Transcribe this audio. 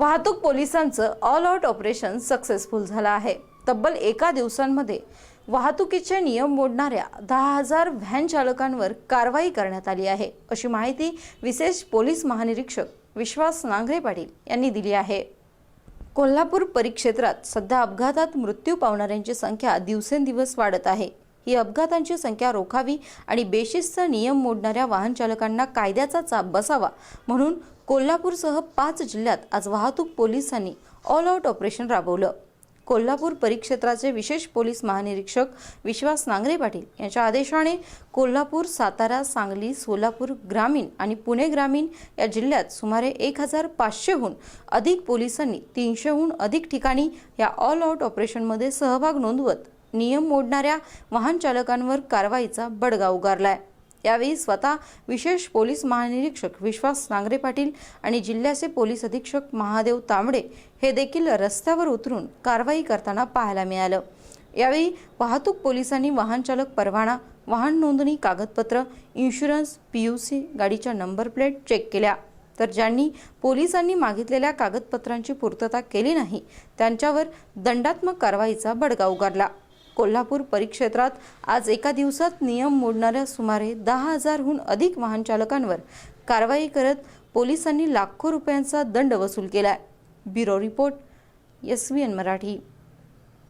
वाहतूक पोलिसांचं all out operation successful झालं आहे. तब्बल एका दिवसांमध्ये वाहतुकीचे नियम मोडणाऱ्या दहा हजार व्हॅन चालकांवर कारवाई करण्यात आली आहे. अशी माहिती विशेष पोलीस महानिरीक्षक विश्वास नांगरे पाटील यांनी दिली आहे. कोल्हापूर परिक्षेत्रात सध्या अपघातात मृत्यू पावणाऱ्यांची संख्या दिवसेंदिवस वाढत आहे. ही अपघातांची संख्या रोखावी आणि बेशिस्त नियम मोडणाऱ्या वाहन चालकांना कायद्याचा चाप बसावा म्हणून कोल्हापूरसह पाच जिल्ह्यात आज वाहतूक पोलिसांनी ऑल आउट ऑपरेशन राबवलं. कोल्हापूर परिक्षेत्राचे विशेष पोलीस महानिरीक्षक विश्वास नांगरे पाटील यांच्या आदेशाने कोल्हापूर सातारा सांगली सोलापूर ग्रामीण आणि पुणे ग्रामीण या जिल्ह्यात सुमारे एक हजार पाचशेहून अधिक पोलिसांनी तीनशेहून अधिक ठिकाणी या ऑल आउट ऑपरेशनमध्ये सहभाग नोंदवत नियम मोडणाऱ्या वाहन चालकांवर कारवाईचा बडगा उगारलाय. यावेळी स्वतः विशेष पोलीस महानिरीक्षक विश्वास नांगरे पाटील आणि जिल्ह्याचे पोलीस अधीक्षक महादेव तांबडे हे देखील रस्त्यावर उतरून कारवाई करताना पाहायला मिळालं. यावेळी वाहतूक पोलिसांनी वाहन चालक परवाना वाहन नोंदणी कागदपत्र इन्शुरन्स पी यू सी गाडीच्या नंबर प्लेट चेक केल्या. तर ज्यांनी पोलिसांनी मागितलेल्या कागदपत्रांची पूर्तता केली नाही त्यांच्यावर दंडात्मक कारवाईचा बडगा उगारला. कोल्हापूर परिक्षेत्रात आज एका दिवसात नियम मोडणाऱ्या सुमारे दहा हजारहून अधिक वाहन चालकांवर कारवाई करत पोलिसांनी लाखो रुपयांचा दंड वसूल केलाय. Bureau report S N Marathi.